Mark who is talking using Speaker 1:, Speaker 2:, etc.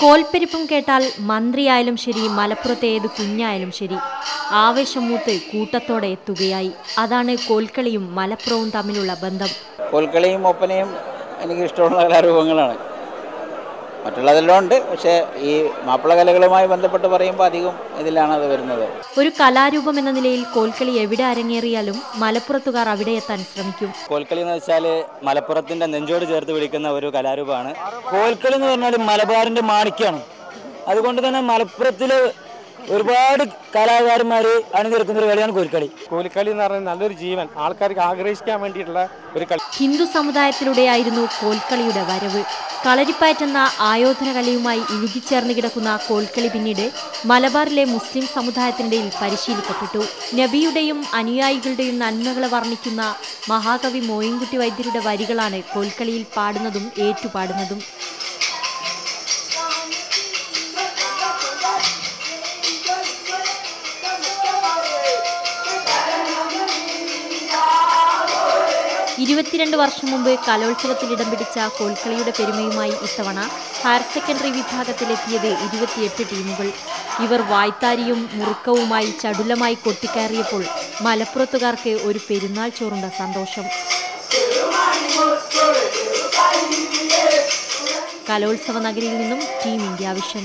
Speaker 1: കോൽപ്പെരിപ്പും കേട്ടാൽ മന്ത്രിയായാലും ശരി മലപ്പുറത്തെ ഏത് കുഞ്ഞായാലും ശരി. ആവേശം മൂത്ത് കൂട്ടത്തോടെ എത്തുകയായി. അതാണ് കോൽക്കളിയും മലപ്പുറവും തമ്മിലുള്ള ബന്ധം.
Speaker 2: കോൽക്കളിയും ഒപ്പനയും എനിക്ക് ഇഷ്ടമുള്ള കലാരൂപങ്ങളാണ്. മറ്റുള്ളതെല്ലാം ഉണ്ട്. പക്ഷേ ഈ മാപ്പിള കലകളുമായി ബന്ധപ്പെട്ട് പറയുമ്പോൾ അധികം ഇതിലാണ് അത് വരുന്നത്.
Speaker 1: ഒരു കലാരൂപം എന്ന നിലയിൽ കോൽക്കളി എവിടെ അരങ്ങേറിയാലും മലപ്പുറത്തുകാർ അവിടെ എത്താൻ ശ്രമിക്കും.
Speaker 3: കോൽക്കളി എന്ന് വെച്ചാൽ മലപ്പുറത്തിന്റെ നെഞ്ചോട് ചേർത്ത് വിളിക്കുന്ന ഒരു കലാരൂപമാണ്. കോൽക്കളി എന്ന് പറഞ്ഞാൽ മലബാറിന്റെ മാണിക്യാണ്. അതുകൊണ്ട് തന്നെ മലപ്പുറത്തിൽ ഒരുപാട് കലാകാരന്മാർ അണിനിരക്കുന്ന ഒരു കളിയാണ് കോൽക്കളി.
Speaker 4: കോലിക്കളി എന്ന് പറഞ്ഞാൽ നല്ലൊരു ജീവൻ. ആൾക്കാർക്ക് ആഗ്രഹിക്കാൻ വേണ്ടിയിട്ടുള്ള ഒരു കളി.
Speaker 1: ഹിന്ദു സമുദായത്തിലൂടെയായിരുന്നു കോൽക്കളിയുടെ വരവ്. കളരിപ്പാറ്റെന്ന ആയോധന കലയുമായി ഇഴുകിച്ചേർന്ന് കിടക്കുന്ന കോൽക്കളി പിന്നീട് മലബാറിലെ മുസ്ലിം സമുദായത്തിനിടയിൽ പരിശീലിക്കപ്പെട്ടു. നബിയുടെയും അനുയായികളുടെയും നന്മകളെ വർണിക്കുന്ന മഹാകവി മോയിൻകുട്ടി വൈദ്യരുടെ വരികളാണ് കോൽക്കളിയിൽ പാടുന്നതും ഏറ്റുപാടുന്നതും. ഇരുപത്തിരണ്ട് വർഷം മുമ്പ് കലോത്സവത്തിൽ ഇടം പിടിച്ച കോൽക്കളിയുടെ പെരുമയുമായി ഇത്തവണ ഹയർ സെക്കൻഡറി വിഭാഗത്തിലെത്തിയത് ഇരുപത്തിയെട്ട് ടീമുകൾ. ഇവർ വായ്ത്താരിയും മുറുക്കവുമായി ചടുലമായി കൊട്ടിക്കയറിയപ്പോൾ മലപ്പുറത്തുകാർക്ക് ഒരു പെരുന്നാൾ ചോറുണ്ട സന്തോഷം. കലോത്സവ നഗരിയിൽ നിന്നും ടീം ഇന്ത്യ വിഷൻ.